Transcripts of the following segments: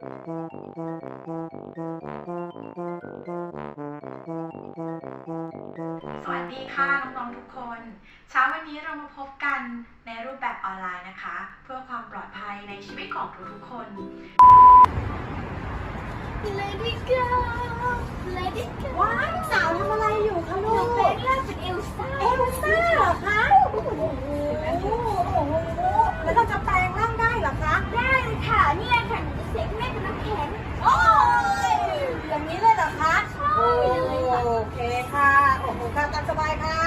สวัสดีค่ะน้องๆทุกคน เช้าวันนี้เรามาพบกันในรูปแบบออนไลน์นะคะ เพื่อความปลอดภัยในชีวิตของทุกๆคน Lady Go Lady Go ว้ายลูกสาวทำอะไรอยู่คะหลูนูกเป็นเรื่องเป็นเอลซ่าเอลซ่าเหรอคะโอ้โหโอ้โหแล้วเราจะแปลงร่างได้เหรอคะ ได้เลยค่ะนี่เลยค่ะ ด็กแม่เป็นน้ำแข็งโอ้ยอย่างนี้เลยเหรอคะใช่เลยค่ะโอเคค่ะ โอ้โหค่ะตามสบายค่ะ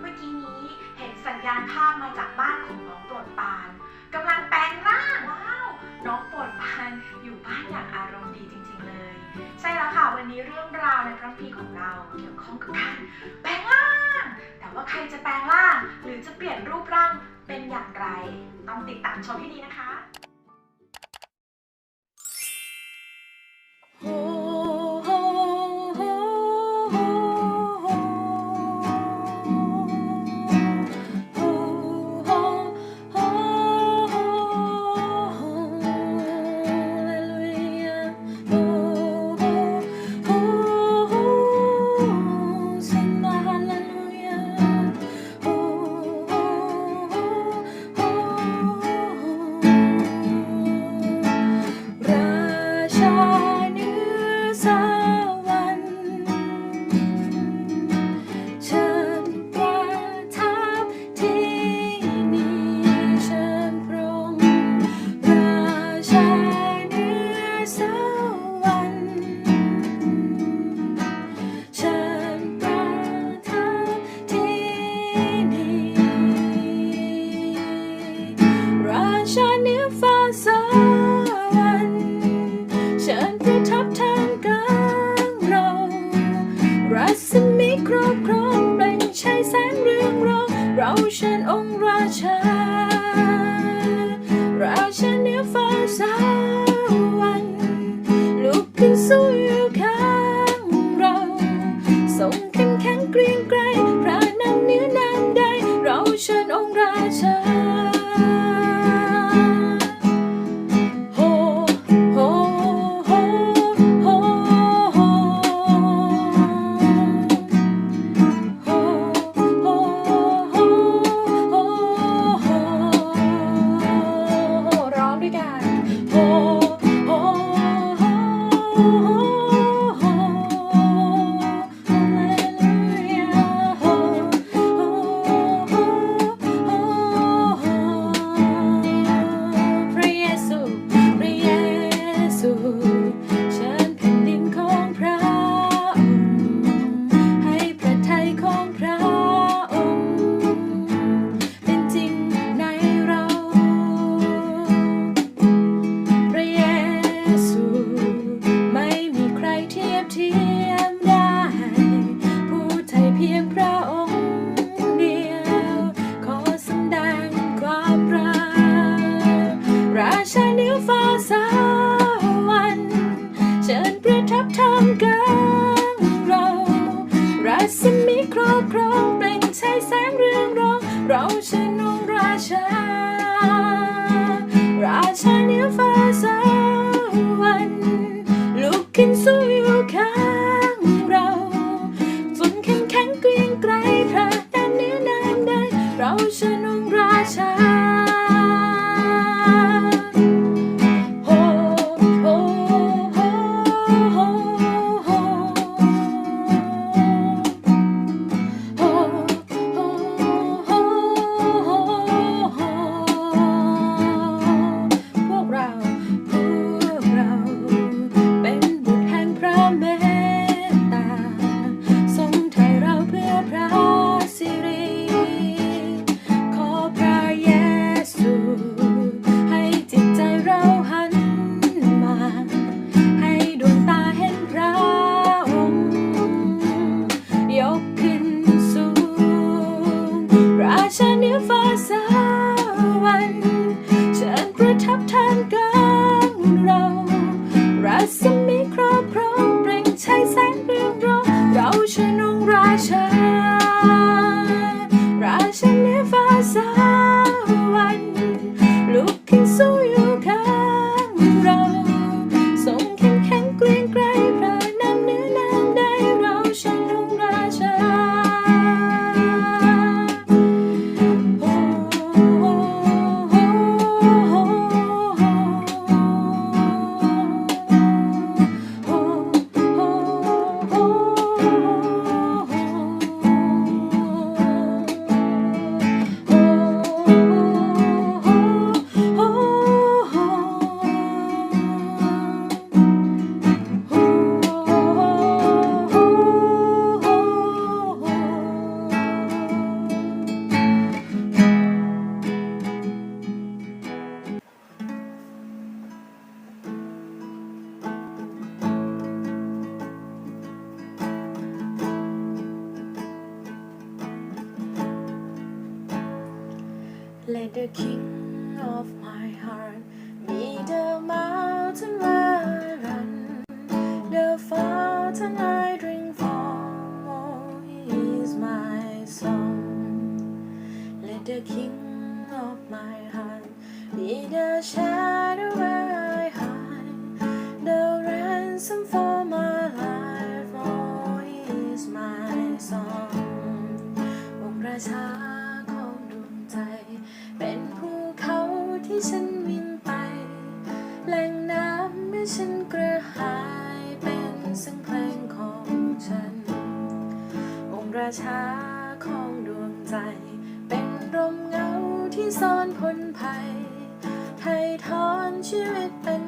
เมื่อกี้นี้เห็นสัญญาณภาพมาจากบ้านของน้องโปรดปานกำลังแปลงร่างว้าว น้องโปรดปานอยู่บ้านอย่างอารมณ์ดีจริง ๆเลย ใช่แล้วค่ะวันนี้เรื่องราวในพระคัมภีร์ของเราเกี่ยวข้องกับการแปลงร่าง แต่ว่าใครจะแปลงร่าง หรือจะเปลี่ยนรูปร่าง เป็นอย่างไร ต้องติดตามชมให้ดีนะคะ Let the king of my heart be the mountain where I run, the fountain I drink from. Oh, he is my song. Let the king of my heart be the shadow where I hide, the ransom for my life. Oh, he is my song. องค์ราชา ปราชาของดวงใจ เป็นร่มเงาที่ซ่อนพ้นภัยไทยทอนชีวิตเป็น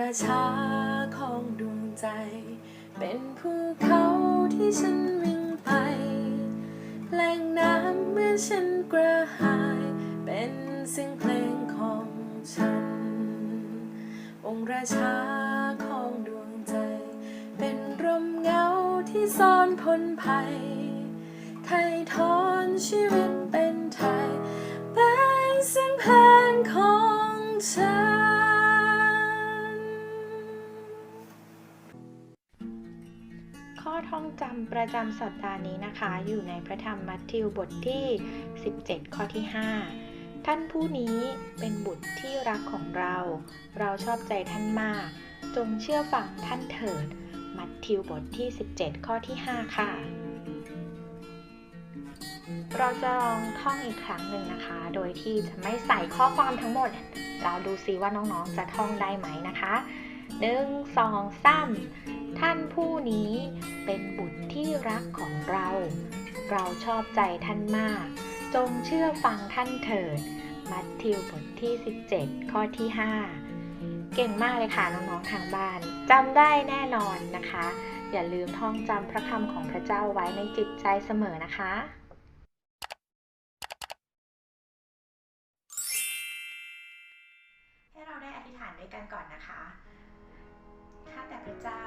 ราชาของดวงใจ เป็นภูเขาที่ฉันวิ่งไป แหล่งน้ำเมื่อฉันกระหาย เป็นเสียงเพลงของฉัน องค์ราชาของดวงใจ เป็นร่มเงาที่ซ่อนพ้นภัยไถ่ถอนชีวิตเป็นไทย เป็นเสียงเพลงของฉัน ท่องจำประจำสัปดาห์นี้นะคะ อยู่ในพระธรรมมัทธิวบทที่ 17 ข้อที่ 5 ท่านผู้นี้เป็นบุตรที่รักของเรา เราชอบใจท่านมาก จงเชื่อฟังท่านเถิด มัทธิวบทที่ 17 ข้อที่ 5 ค่ะ เราจะลองท่องอีกครั้งหนึ่งนะคะ โดยที่จะไม่ใส่ข้อความทั้งหมด เราดูซิว่าน้องๆจะท่องได้ไหมนะคะหนึ่งสองสาม ท่านผู้นี้เป็นบุตรที่รักของเรา เราชอบใจท่านมาก จงเชื่อฟังท่านเถิด มัทธิวบทที่ 17 ข้อที่ 5 เก่งมากเลยค่ะน้องๆทางบ้านจำได้แน่นอนนะคะ อย่าลืมท่องจำพระคำของพระเจ้าไว้ในจิตใจเสมอนะคะให้เราได้อธิษฐานด้วยกันก่อนนะคะ ข้าแต่พระเจ้า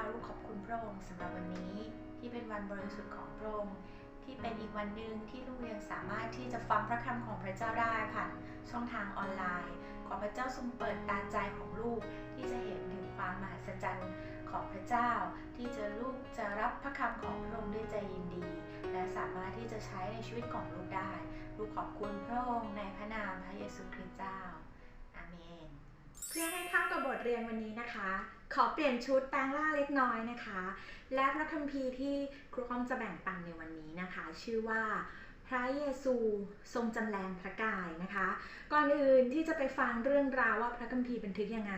ระองค์สำหรับวันนี้ที่เป็นวันบริสุทธิ์ของพระองค์ที่เป็นอีกวันหนึ่งที่ลูกยังสามารถที่จะฟังพระคำของพระเจ้าได้ผ่านช่องทางออนไลน์ ขอพระเจ้าทรงเปิดตาใจของลูกที่จะเห็นถึงความมหัศจรรย์ของพระเจ้า ที่จะลูกจะรับพระคำของพระองค์ด้วยใจยินดี และสามารถที่จะใช้ในชีวิตของลูกได้ ลูกขอบคุณพระองค์ในพระนามพระเยซูคริสต์เจ้า เพื่อให้เข้ากับบทเรียนวันนี้นะคะ ขอเปลี่ยนชุดแปลงร่างเล็กน้อยนะคะ และพระคัมภีร์ที่ครูอ้อมจะแบ่งปันในวันนี้นะคะ ชื่อว่าพระเยซูทรงจำแรงพระกายนะคะ ก่อนอื่นที่จะไปฟังเรื่องราวว่าพระคัมภีร์บันทึกยังไง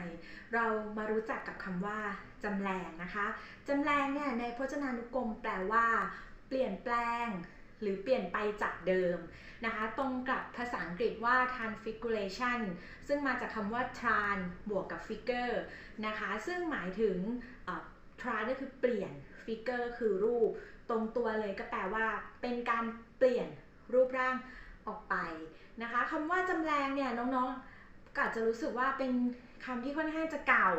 เรามารู้จักกับคำว่าจำแรงนะคะจำแรงเนี่ยในพจนานุกรมแปลว่า เปลี่ยนแปลง หรือเปลี่ยนไปจากเดิมนะคะตรงกับภาษาอังกฤษว่า transfiguration ซึ่งมาจากคำว่า tran บวกกับ figure นะคะซึ่งหมายถึง tran ก็คือเปลี่ยน figure คือรูป ตรงตัวเลยก็แปลว่า เป็นการเปลี่ยนรูปร่างออกไปนะคะคำว่าจำแรงเนี่ยน้องๆก็อาจจะรู้สึกว่าเป็นคำที่ค่อนข้างจะเก่า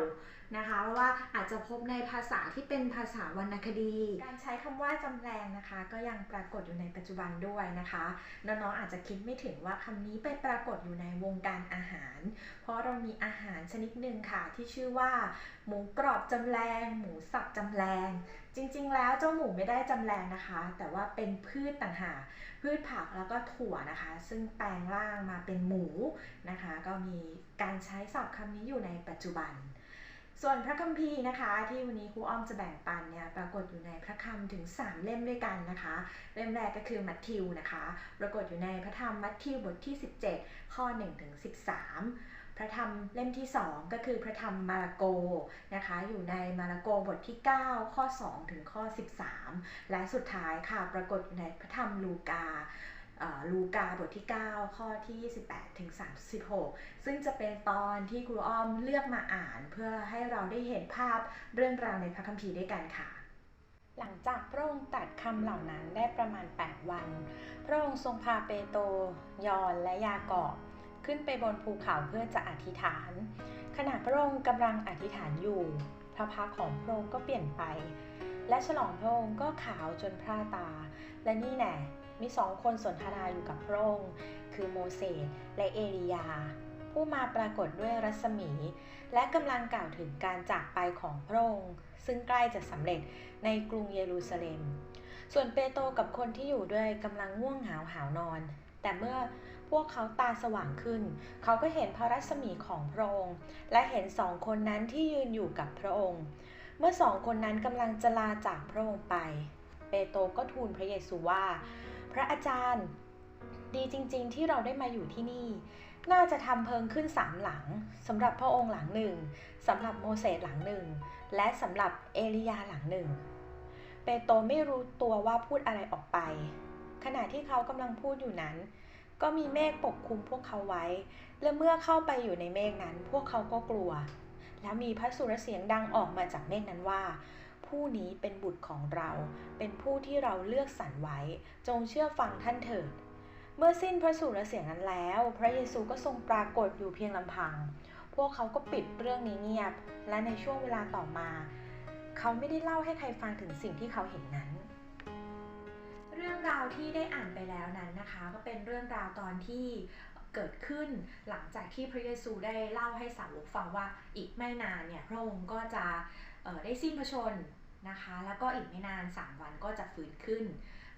นะคะ เพราะว่าอาจจะพบในภาษาที่เป็นภาษาวรรณคดี การใช้คำว่าจำแรงนะคะ ก็ยังปรากฏอยู่ในปัจจุบันด้วยนะคะน้องๆอาจจะคิดไม่ถึงว่าคำนี้ไปปรากฏอยู่ในวงการอาหาร เพราะเรามีอาหารชนิดหนึ่งค่ะ ที่ชื่อว่า หมูกรอบจำแรง หมูสับจำแรงจริงๆ แล้วเจ้าหมูไม่ได้จำแรงนะคะ แต่ว่าเป็นพืชต่างหากพืชผักแล้วก็ถั่วนะคะ ซึ่งแปลงร่างมาเป็นหมูนะคะ ก็มีการใช้ศัพท์คำนี้อยู่ในปัจจุบัน ส่วนพระคัมภีร์นะคะ ที่วันนี้ครูอ้อมจะแบ่งปันเนี่ยปรากฏอยู่ในพระคำถึง 3 เล่มด้วยกันนะคะ เล่มแรกก็คือมัทธิวนะคะ ปรากฏอยู่ในพระธรรมมัทธิวบทที่ 17 ข้อ1ถึง13 พระธรรมเล่มที่ 2 ก็คือพระธรรมมาระโกนะคะ อยู่ในมาระโกบทที่ 9 ข้อ 2 ถึงข้อ 13 และสุดท้ายค่ะปรากฏอยู่ในพระธรรมลูกา ลูกาบทที่ 9 ข้อที่ 28ถึง36 ซึ่งจะเป็นตอนที่ครูอ้อมเลือกมาอ่านเพื่อให้เราได้เห็นภาพเรื่องราวในพระคัมภีร์ด้วยกันค่ะ หลังจากพระองค์ตัดคำเหล่านั้นได้ประมาณ 8 วัน พระองค์ทรงพาเปโตรยอนและยากอบขึ้นไปบนภูเขาเพื่อจะอธิษฐาน ขณะพระองค์กำลังอธิษฐานอยู่ พระพักของพระองค์ก็เปลี่ยนไป และฉลองพระองค์ก็ขาวจนพร่าตา และนี่แน่ มีสองคนสนทนาอยู่กับพระองค์ คือโมเสสและเอลียา ผู้มาปรากฏด้วยรัศมี และกำลังกล่าวถึงการจากไปของพระองค์ ซึ่งใกล้จะสำเร็จในกรุงเยรูซาเล็ม ส่วนเปโตรกับคนที่อยู่ด้วยกำลังง่วงเหงาหาวนอน แต่เมื่อพวกเขาตาสว่างขึ้น เขาก็เห็นพระรัศมีของพระองค์ และเห็นสองคนนั้นที่ยืนอยู่กับพระองค์ เมื่อสองคนนั้นกำลังจะลาจากพระองค์ไป เปโตรก็ทูลพระเยซูว่า พระอาจารย์ ดีจริง ๆ ที่เราได้มาอยู่ที่นี่ น่าจะทำเพิงขึ้นสามหลังสำหรับพระองค์หลังหนึ่งสำหรับโมเสสหลังหนึ่ง และสำหรับเอลียาหลังหนึ่ง เปโตรไม่รู้ตัวว่าพูดอะไรออกไป ขณะที่เขากำลังพูดอยู่นั้น ก็มีเมฆปกคลุมพวกเขาไว้ และเมื่อเข้าไปอยู่ในเมฆนั้น พวกเขาก็กลัว แล้วมีพระสุรเสียงดังออกมาจากเมฆนั้นว่า ผู้นี้เป็นบุตรของเรา เป็นผู้ที่เราเลือกสรรไว้ จงเชื่อฟังท่านเถิด เมื่อสิ้นพระสุรเสียงนั้นแล้ว พระเยซูก็ทรงปรากฏอยู่เพียงลำพัง พวกเขาก็ปิดเรื่องนี้เงียบ และในช่วงเวลาต่อมา เขาไม่ได้เล่าให้ใครฟังถึงสิ่งที่เขาเห็นนั้นเรื่องราวที่ได้อ่านไปแล้วนั้นนะคะ ก็เป็นเรื่องราวตอนที่เกิดขึ้นหลังจากที่พระเยซูได้เล่าให้สาวกฟังว่าอีกไม่นานเนี่ยพระองค์ก็จะได้สิ้นพระชน นะคะ แล้วก็อีกไม่นาน 3 วันก็จะฟื้นขึ้น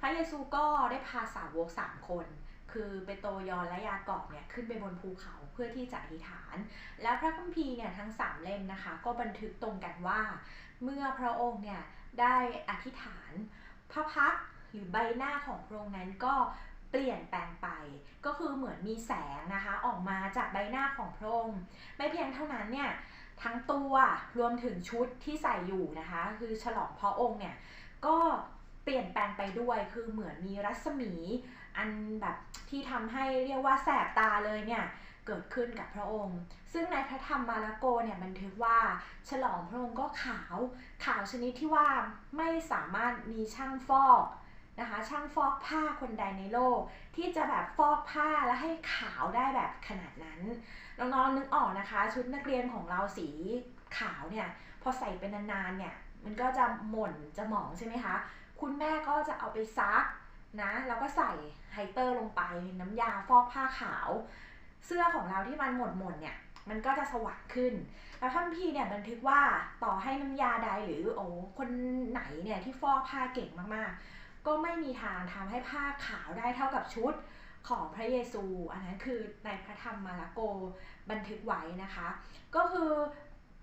พระเยซูก็ได้พาสาวก 3 คน คือเปโตรยอนและยากอบเนี่ยขึ้นไปบนภูเขาเพื่อที่จะอธิษฐาน แล้วพระคัมภีร์เนี่ยทั้ง 3 เล่มนะคะ ก็บันทึกตรงกันว่า เมื่อพระองค์เนี่ยได้อธิษฐาน พระพักหรือใบหน้าของพระองค์นั้นก็เปลี่ยนแปลงไป ก็คือเหมือนมีแสงนะคะออกมาจากใบหน้าของพระองค์ไม่เพียงเท่านั้นเนี่ย ทั้งตัวรวมถึงชุดที่ใส่อยู่นะคะ คือฉลองพระองค์เนี่ย ก็เปลี่ยนแปลงไปด้วยคือเหมือนมีรัศมี อันแบบที่ทำให้เรียกว่าแสบตาเลยเนี่ยเกิดขึ้นกับพระองค์ ซึ่งในพระธรรมมาระโกเนี่ยบันทึกว่าฉลองพระองค์ก็ขาว ขาวชนิดที่ว่าไม่สามารถมีช่างฟอก นะคะ ช่างฟอกผ้าคนใดในโลก ที่จะแบบฟอกผ้าแล้วให้ขาวได้แบบขนาดนั้นน้องๆนึกออกนะคะ ชุดนักเรียนของเราสีขาวเนี่ยพอใส่เป็นนานๆเนี่ยมันก็จะหม่นจะหมองใช่ไหมคะ คุณแม่ก็จะเอาไปซักนะแล้วก็ใส่ไฮเตอร์ลงไปน้ำยาฟอกผ้าขาว เสื้อของเราที่มันหมดหมดเนี่ยมันก็จะสว่างขึ้น แล้วท่านพี่เนี่ยบันทึกว่าต่อให้น้ำยาใดหรือโอ้คนไหนเนี่ยที่ฟอกผ้าเก่งมากๆ ก็ไม่มีทางทำให้ผ้าขาวได้เท่ากับชุดของพระเยซู อันนั้นคือในพระธรรมมาระโกบันทึกไว้นะคะ ก็คือ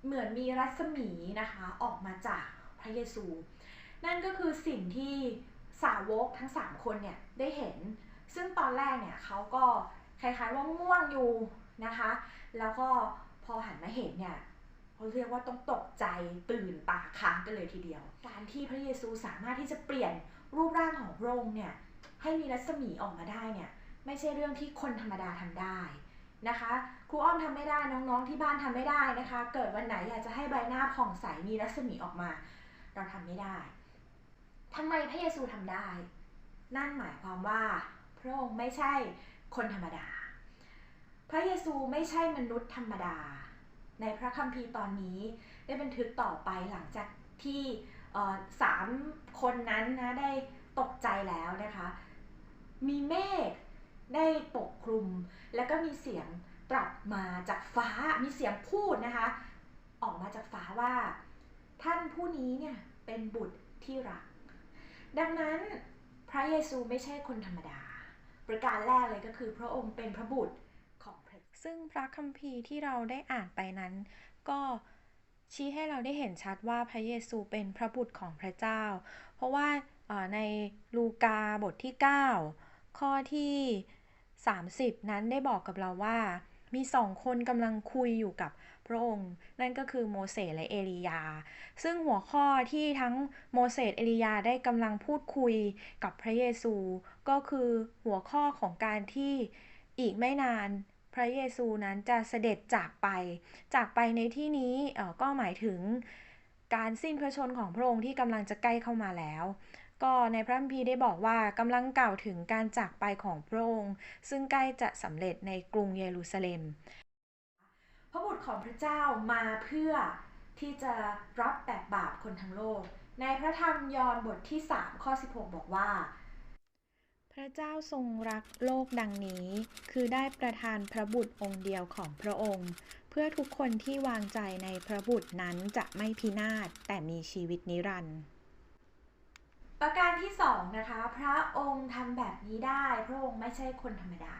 เหมือนมีรัศมีนะคะออกมาจากพระเยซู นั่นก็คือสิ่งที่สาวกทั้ง 3 คนเนี่ยได้เห็น ซึ่งตอนแรกเนี่ยเขาก็คล้ายๆว่าง่วงอยู่นะคะ แล้วก็พอหันมาเห็นเนี่ยเขาเรียกว่าต้องตกใจตื่นตาค้างกันเลยทีเดียว การที่พระเยซูสามารถที่จะเปลี่ยน รูปร่างของพระองค์เนี่ยให้มีรัศมีออกมาได้เนี่ยไม่ใช่เรื่องที่คนธรรมดาทำได้นะคะครูอ้อมทำไม่ได้น้องๆที่บ้านทำไม่ได้นะคะ เกิดวันไหนอยากจะให้ใบหน้าผ่องใสมีรัศมีออกมา เราทำไม่ได้ทำไมพระเยซูทำได้ นั่นหมายความว่าพระองค์ไม่ใช่คนธรรมดา พระเยซูไม่ใช่มนุษย์ธรรมดา ในพระคัมภีร์ตอนนี้ได้บันทึกต่อไปหลังจากที่ สามคนนั้นนะได้ตกใจแล้วนะคะ มีเมฆได้ปกคลุม แล้วก็มีเสียงตรัสมาจากฟ้ามีเสียงพูดนะคะ ออกมาจากฟ้าว่า ท่านผู้นี้เนี่ยเป็นบุตรที่รัก ดังนั้นพระเยซูไม่ใช่คนธรรมดา ประการแรกเลยก็คือพระองค์เป็นพระบุตรของพระซึ่งพระคัมภีร์ที่เราได้อ่านไปนั้น ก็ ชี้ให้เราได้เห็นชัดว่าพระเยซูเป็นพระบุตรของพระเจ้า เพราะว่าในลูกาบทที่ 9 ข้อที่ 30 นั้นได้บอกกับเราว่า มีสองคนกำลังคุยอยู่กับพระองค์ นั่นก็คือโมเสสและเอลียา ซึ่งหัวข้อที่ทั้งโมเสสเอลียาได้กำลังพูดคุยกับพระเยซู ก็คือหัวข้อของการที่อีกไม่นาน พระเยซูนั้นจะเสด็จจากไป จากไปในที่นี้เอ่อก็หมายถึงการสิ้นพระชนของพระองค์ที่กำลังจะใกล้เข้ามาแล้ว ก็ในพระคัมภีร์ได้บอกว่ากำลังกล่าวถึงการจากไปของพระองค์ ซึ่งใกล้จะสำเร็จในกรุงเยรูซาเล็ม พระบุตรของพระเจ้ามาเพื่อที่จะรับแบกบาปคนทั้งโลก ในพระธรรมยอห์นบทที่ 3 ข้อ 16 บอกว่า พระเจ้าทรงรักโลกดังนี้ คือได้ประทานพระบุตรองค์เดียวของพระองค์ เพื่อทุกคนที่วางใจในพระบุตรนั้นจะไม่พินาศแต่มีชีวิตนิรันดร์ประการที่สองนะคะ พระองค์ทำแบบนี้ได้ พระองค์ไม่ใช่คนธรรมดา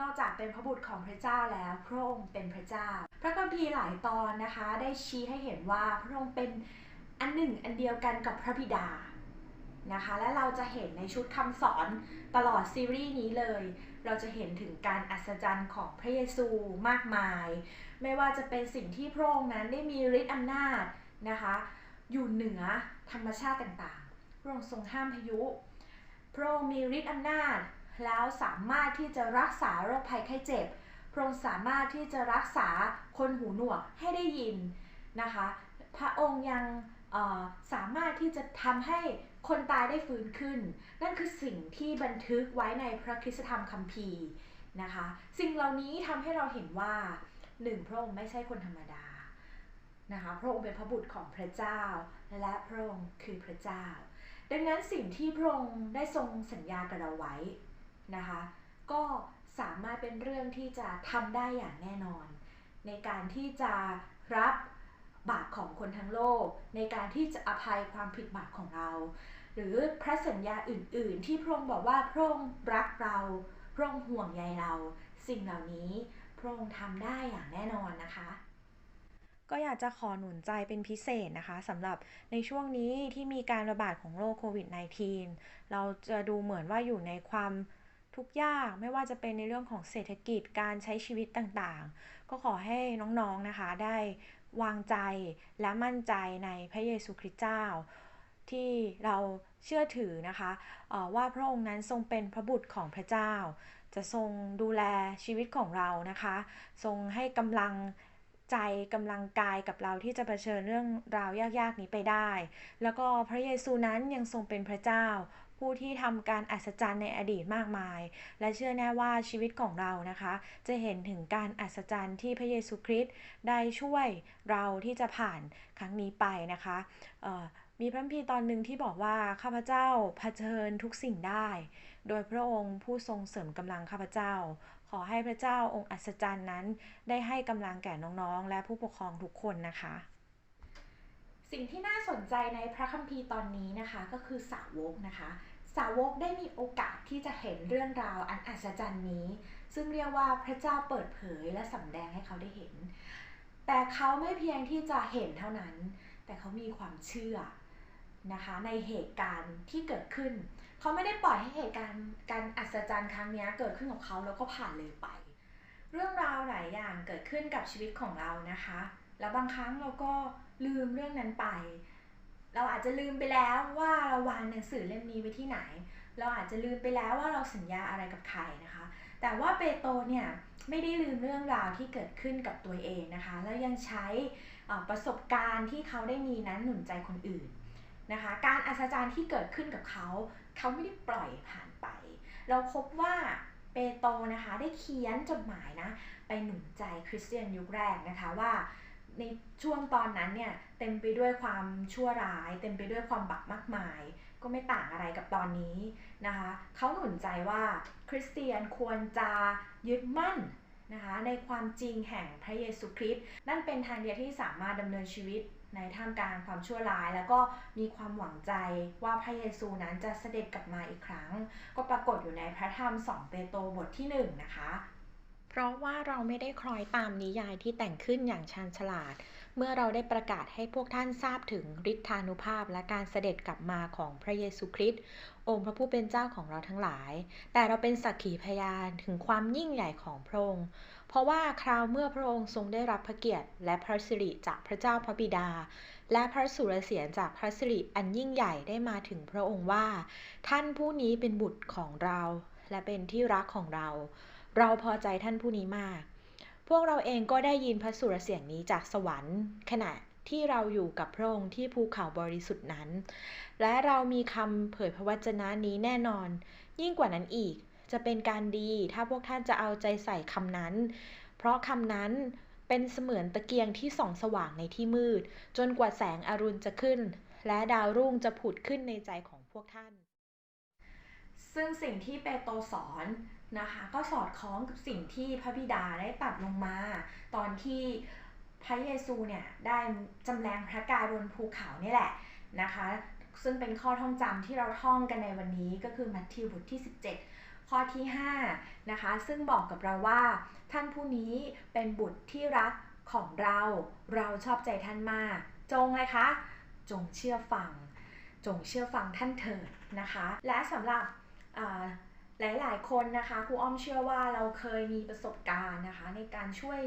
นอกจากเป็นพระบุตรของพระเจ้าแล้ว พระองค์เป็นพระเจ้า พระคัมภีร์หลายตอนนะคะ ได้ชี้ให้เห็นว่าพระองค์เป็นอันหนึ่งอันเดียวกันกับพระบิดา นะคะ และเราจะเห็นในชุดคำสอนตลอดซีรีส์นี้เลย เราจะเห็นถึงการอัศจรรย์ของพระเยซูมากมาย ไม่ว่าจะเป็นสิ่งที่พระองค์นั้นได้มีฤทธิ์อำนาจนะคะ อยู่เหนือธรรมชาติต่างๆ พระองค์ทรงห้ามพายุ พระองค์มีฤทธิ์อำนาจ แล้วสามารถที่จะรักษาโรคภัยไข้เจ็บ พระองค์สามารถที่จะรักษาคนหูหนวกให้ได้ยินนะคะ พระองค์ยังสามารถที่จะทำให้ คนตายได้ฟื้นขึ้น นั่นคือสิ่งที่บันทึกไว้ในพระคริสตธรรมคัมภีร์นะคะ สิ่งเหล่านี้ทำให้เราเห็นว่าหนึ่งพระองค์ไม่ใช่คนธรรมดานะคะพระองค์เป็นพระบุตรของพระเจ้า และพระองค์คือพระเจ้า ดังนั้นสิ่งที่พระองค์ได้ทรงสัญญากับเราไว้นะคะก็สามารถเป็นเรื่องที่จะทำได้อย่างแน่นอน ในการที่จะรับ บาปของคนทั้งโลก ในการที่จะอภัยความผิดบาปของเรา หรือพระสัญญาอื่น ๆ ที่พระองค์บอกว่าพระองค์รักเรา พระองค์ห่วงใยเรา สิ่งเหล่านี้พระองค์ทำได้อย่างแน่นอนนะคะก็อยากจะขอหนุนใจเป็นพิเศษนะคะสำหรับในช่วงนี้ที่มีการระบาดของโรคโควิด -19 เราจะดูเหมือนว่าอยู่ในความทุกข์ยากไม่ว่าจะเป็นในเรื่องของเศรษฐกิจการใช้ชีวิตต่างๆ ก็ขอให้น้องๆนะคะ ได้ วางใจและมั่นใจในพระเยซูคริสต์เจ้า ที่เราเชื่อถือนะคะว่าพระองค์นั้นทรงเป็นพระบุตรของพระเจ้า จะทรงดูแลชีวิตของเรานะคะ ทรงให้กำลังใจกำลังกายกับเราที่จะเผชิญเรื่องราวยากๆนี้ไปได้ แล้วก็พระเยซูนั้นยังทรงเป็นพระเจ้า ผู้ที่ทำการอัศจรรย์ในอดีตมากมาย และเชื่อแน่ว่าชีวิตของเรานะคะ จะเห็นถึงการอัศจรรย์ที่พระเยซูคริสต์ได้ช่วยเราที่จะผ่านครั้งนี้ไปนะคะมีพระคัมภีตอนหนึ่งที่บอกว่าข้าพเจ้าเผชิญทุกสิ่งได้ โดยพระองค์ผู้ทรงเสริมกำลังข้าพเจ้า ขอให้พระเจ้าองค์อัศจรรย์นั้น ได้ให้กำลังแก่น้องๆ และผู้ปกครองทุกคนนะคะ สิ่งที่น่าสนใจในพระคัมภีร์ตอนนี้นะคะ ก็คือสาวกนะคะ สาวกได้มีโอกาสที่จะเห็นเรื่องราวอันอัศจรรย์นี้ ซึ่งเรียกว่าพระเจ้าเปิดเผยและสำแดงให้เขาได้เห็น แต่เขาไม่เพียงที่จะเห็นเท่านั้น แต่เขามีความเชื่อนะคะในเหตุการณ์ที่เกิดขึ้น เขาไม่ได้ปล่อยให้เหตุการณ์การอัศจรรย์ครั้งนี้เกิดขึ้นกับเขาแล้วก็ผ่านเลยไป เรื่องราวหลายอย่างเกิดขึ้นกับชีวิตของเรานะคะ แล้วบางครั้งเราก็ ลืมเรื่องนั้นไป เราอาจจะลืมไปแล้วว่าเราวางหนังสือเล่มนี้ไว้ที่ไหน เราอาจจะลืมไปแล้วว่าเราสัญญาอะไรกับใครนะคะ แต่ว่าเปโตเนี่ยไม่ได้ลืมเรื่องราวที่เกิดขึ้นกับตัวเองนะคะ แล้วยังใช้ประสบการณ์ที่เขาได้มีนั้นหนุนใจคนอื่นนะคะ การอัศจรรย์ที่เกิดขึ้นกับเขา เขาไม่ได้ปล่อยผ่านไป เราพบว่าเปโตนะคะได้เขียนจดหมายนะไปหนุนใจคริสเตียนยุคแรกนะคะว่า ในช่วงตอนนั้นเนี่ยเต็มไปด้วยความชั่วร้าย เต็มไปด้วยความบาปมากมาย ก็ไม่ต่างอะไรกับตอนนี้นะคะเขาหนุนใจว่าคริสเตียนควรจะยึดมั่นนะคะในความจริงแห่งพระเยซูคริสต์นั่นเป็นทางเดียวที่สามารถดำเนินชีวิตในท่ามกลางความชั่วร้าย แล้วก็มีความหวังใจว่าพระเยซูนั้นจะเสด็จกลับมาอีกครั้ง ก็ปรากฏอยู่ในพระธรรม 2 เปโตรบทที่ 1 นะคะ เพราะว่าเราไม่ได้คล้อยตามนิยายที่แต่งขึ้นอย่างชาญฉลาด เมื่อเราได้ประกาศให้พวกท่านทราบถึงฤทธานุภาพและการเสด็จกลับมาของพระเยซูคริสต์องค์พระผู้เป็นเจ้าของเราทั้งหลาย แต่เราเป็นสักขีพยานถึงความยิ่งใหญ่ของพระองค์เพราะว่าคราวเมื่อพระองค์ทรงได้รับพระเกียรติ และพระสิริจากพระเจ้าพระบิดา และพระสุรเสียงจากพระสิริอันยิ่งใหญ่ได้มาถึงพระองค์ว่า ท่านผู้นี้เป็นบุตรของเรา และเป็นที่รักของเรา เราพอใจท่านผู้นี้มาก พวกเราเองก็ได้ยินพระสุรเสียงนี้จากสวรรค์ขณะที่เราอยู่กับพระองค์ที่ภูเขาบริสุทธิ์นั้น และเรามีคำเผยพระวจนะนี้แน่นอน ยิ่งกว่านั้นอีกจะเป็นการดีถ้าพวกท่านจะเอาใจใส่คำนั้น เพราะคำนั้นเป็นเสมือนตะเกียงที่ส่องสว่างในที่มืด จนกว่าแสงอรุณจะขึ้น และดาวรุ่งจะผุดขึ้นในใจของพวกท่าน ซึ่งสิ่งที่เปโตรสอน นะคะ ก็สอดคล้องกับสิ่งที่พระบิดาได้ตัดลงมา ตอนที่พระเยซูเนี่ยได้จำแรงพระกายบนภูเขานี่แหละนะคะ ซึ่งเป็นข้อท่องจำที่เราท่องกันในวันนี้ก็คือมัทธิวบทที่ 17 ข้อที่5นะคะ ซึ่งบอกกับเราว่า ท่านผู้นี้เป็นบุตรที่รักของเรา เราชอบใจท่านมาก จงเลยคะจงเชื่อฟัง จงเชื่อฟังท่านเถิดนะคะ และสำหรับ หลายๆ คนนะคะครูอ้อมเชื่อว่าเราเคยมีประสบการณ์นะคะ ในการช่วย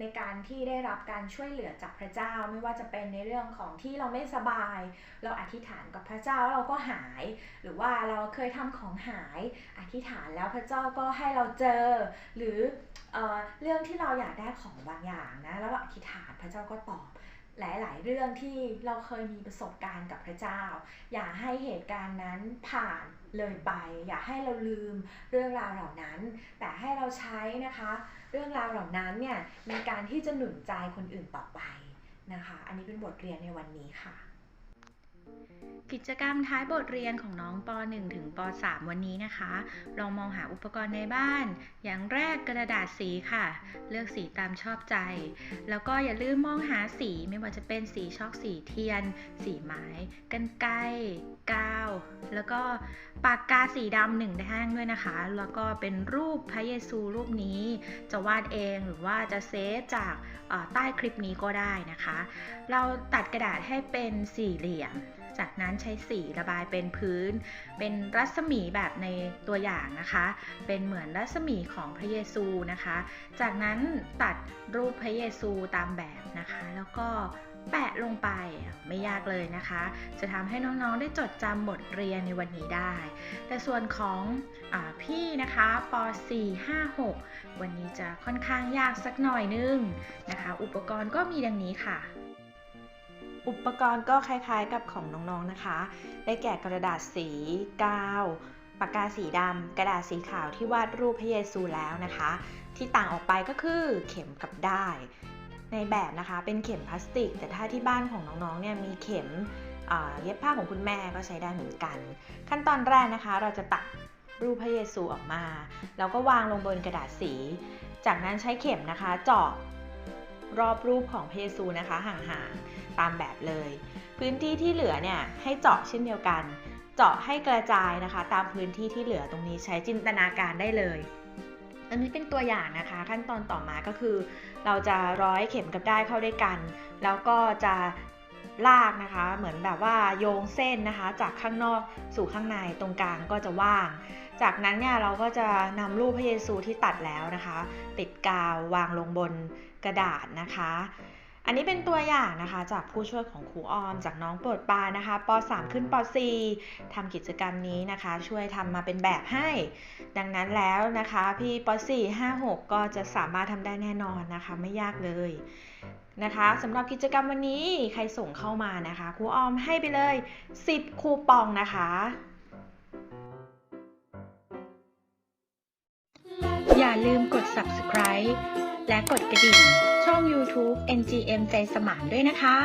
ในการที่ได้รับการช่วยเหลือจากพระเจ้า ไม่ว่าจะเป็นในเรื่องของที่เราไม่สบาย เราอธิษฐานกับพระเจ้าเราก็หาย หรือว่าเราเคยทำของหายอธิษฐานแล้วพระเจ้าก็ให้เราเจอ หรือเออเรื่องที่เราอยากได้ของบางอย่างนะแล้วเราอธิษฐานพระเจ้าก็ตอบ หลาย ๆ เรื่องที่เราเคยมีประสบการณ์กับพระเจ้า อย่าให้เหตุการณ์นั้นผ่านเลยไป อย่าให้เราลืมเรื่องราวเหล่านั้น แต่ให้เราใช้นะคะ เรื่องราวเหล่านั้นเนี่ยในการที่จะหนุนใจคนอื่นต่อไปนะคะ อันนี้เป็นบทเรียนในวันนี้ค่ะ กิจกรรมท้ายบทเรียนของน้องป .1 ถึงป .3 วันนี้นะคะ ลองมองหาอุปกรณ์ในบ้าน อย่างแรกกระดาษสีค่ะ เลือกสีตามชอบใจ แล้วก็อย่าลืมมองหาสีไม่ว่าจะเป็นสีช็อกสีเทียน สีไม้กันไกกาว แล้วก็ปากกาสีดำหนึ่งแท่งด้วยนะคะ แล้วก็เป็นรูปพระเยซูรูปนี้ จะวาดเองหรือว่าจะเซฟจากใต้คลิปนี้ก็ได้นะคะ เราตัดกระดาษให้เป็นสี่เหลี่ยม จากนั้นใช้สีระบายเป็นพื้น เป็นรัศมีแบบในตัวอย่างนะคะ เป็นเหมือนรัศมีของพระเยซูนะคะ จากนั้นตัดรูปพระเยซูตามแบบนะคะ แล้วก็แปะลงไปไม่ยากเลยนะคะ จะทำให้น้องๆได้จดจำบทเรียนในวันนี้ได้ แต่ส่วนของอพี่นะคะป .4 5 6 วันนี้จะค่อนข้างยากสักหน่อยนึงนะคะ อุปกรณ์ก็มีดังนี้ค่ะ อุปกรณ์ก็คล้ายๆกับของน้องๆนะคะ ได้แก่กระดาษสีกาวปากกาสีดำกระดาษสีขาวที่วาดรูปพระเยซูแล้วนะคะ ที่ต่างออกไปก็คือเข็มกับได้ายในแบบนะคะเป็นเข็มพลาสติก แต่ถ้าที่บ้านของน้องๆเนี่ยมีเข็มเย็บผ้าของคุณแม่ก็ใช้ได้เหมือนกัน ขั้นตอนแรกนะคะ เราจะตัดรูปพระเยซูออกมา แล้วก็วางลงบนกระดาษสี จากนั้นใช้เข็มนะคะเจาะรอบรูปของพระเยซูนะคะห่างๆ ตามแบบเลย พื้นที่ที่เหลือเนี่ยให้เจาะเช่นเดียวกัน เจาะให้กระจายนะคะ ตามพื้นที่ที่เหลือตรงนี้ใช้จินตนาการได้เลย อันนี้เป็นตัวอย่างนะคะ ขั้นตอนต่อมาก็คือ เราจะร้อยเข็มกับได้ายเข้าด้วยกัน แล้วก็จะลากนะคะ เหมือนแบบว่าโยงเส้นนะคะ จากข้างนอกสู่ข้างในตรงกลางก็จะว่าง จากนั้นเนี่ยเราก็จะนำรูปพระเยซูที่ตัดแล้วนะคะ ติดกาววางลงบนกระดาษนะคะ อันนี้เป็นตัวอย่างนะคะจากผู้ช่วยของครูออม จากน้องโปรดปานนะคะป .3 ขึ้นป .4 ทำกิจกรรมนี้นะคะ ช่วยทำมาเป็นแบบให้ ดังนั้นแล้วนะคะ พี่ป .4 5 6 ก็จะสามารถทำได้แน่นอนนะคะ ไม่ยากเลยนะคะสำหรับกิจกรรมวันนี้ใครส่งเข้ามานะคะครูออมให้ไปเลย 10 คูปองนะคะอย่าลืมกด subscribe และกดกระดิ่ง ช่อง YouTube NGM ใจสมานด้วยนะคะ